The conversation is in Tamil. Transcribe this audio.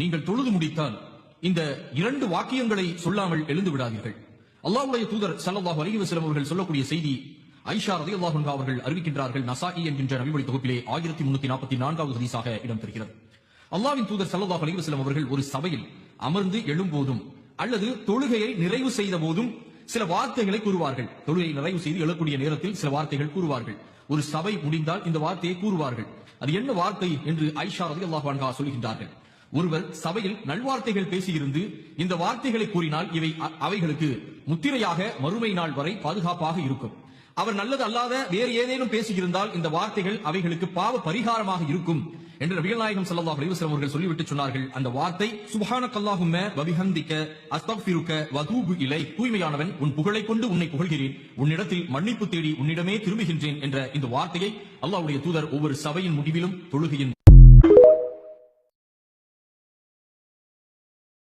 நீங்கள் தொழுது முடித்தால் இந்த இரண்டு வாக்கியங்களை சொல்லாமல் எழுந்து விடாதீர்கள். அல்லாஹுடைய தூதர் சல்லாஹு அலி வசலம் அவர்கள் சொல்லக்கூடிய செய்தி ஐஷா ரதி அன்ஹா அவர்கள் அறிவிக்கின்றார்கள் நசாகி என்கின்ற நபிமொழி தொகுப்பிலே ஆயிரத்தி முன்னூத்தி நாற்பத்தி நான்காவது ஹதீஸாக இடம்பெறுகிறது. அல்லாவின் தூதர் சல்லாஹ் அலி வசலம் அவர்கள் ஒரு சபையில் அமர்ந்து எழும்போதும் அல்லது தொழுகையை நிறைவு செய்த போதும் சில வார்த்தைகளை கூறுவார்கள். தொழுகையை நிறைவு செய்து எழக்கூடிய நேரத்தில் சில வார்த்தைகள் கூறுவார்கள். ஒரு சபை முடிந்தால் இந்த வார்த்தையை கூறுவார்கள். அது என்ன வார்த்தை என்று ஐஷா ரதி அன்ஹா சொல்கின்றார்கள். ஒருவர் சபையில் நல்வார்த்தைகள் பேசியிருந்து இந்த வார்த்தைகளை கூறினால் இவை அவைகளுக்கு முத்திரையாக மறுமை நாள் வரை பாதுகாப்பாக இருக்கும். அவர் நல்லது அல்லாத வேறு ஏதேனும் பேசியிருந்தால் இந்த வார்த்தைகள் அவைகளுக்கு பாவ பரிகாரமாக இருக்கும் என்று நபிகள் நாயகம் ஸல்லல்லாஹு அவர்கள் சொல்லிவிட்டு சொன்னார்கள். அந்த வார்த்தை சுப்ஹானக்கல்லாஹும்ம வபிஹந்திக்க அஸ்தக்ஃபிருக்க வதூபு இலை. தூய்மையானவன் உன் புகழை கொண்டு உன்னை புகழ்கிறேன். உன்னிடத்தில் மன்னிப்பு தேடி உன்னிடமே திரும்புகின்றேன் என்ற இந்த வார்த்தையை அல்லாவுடைய தூதர் ஒவ்வொரு சபையின் முடிவிலும் தொழுகையின்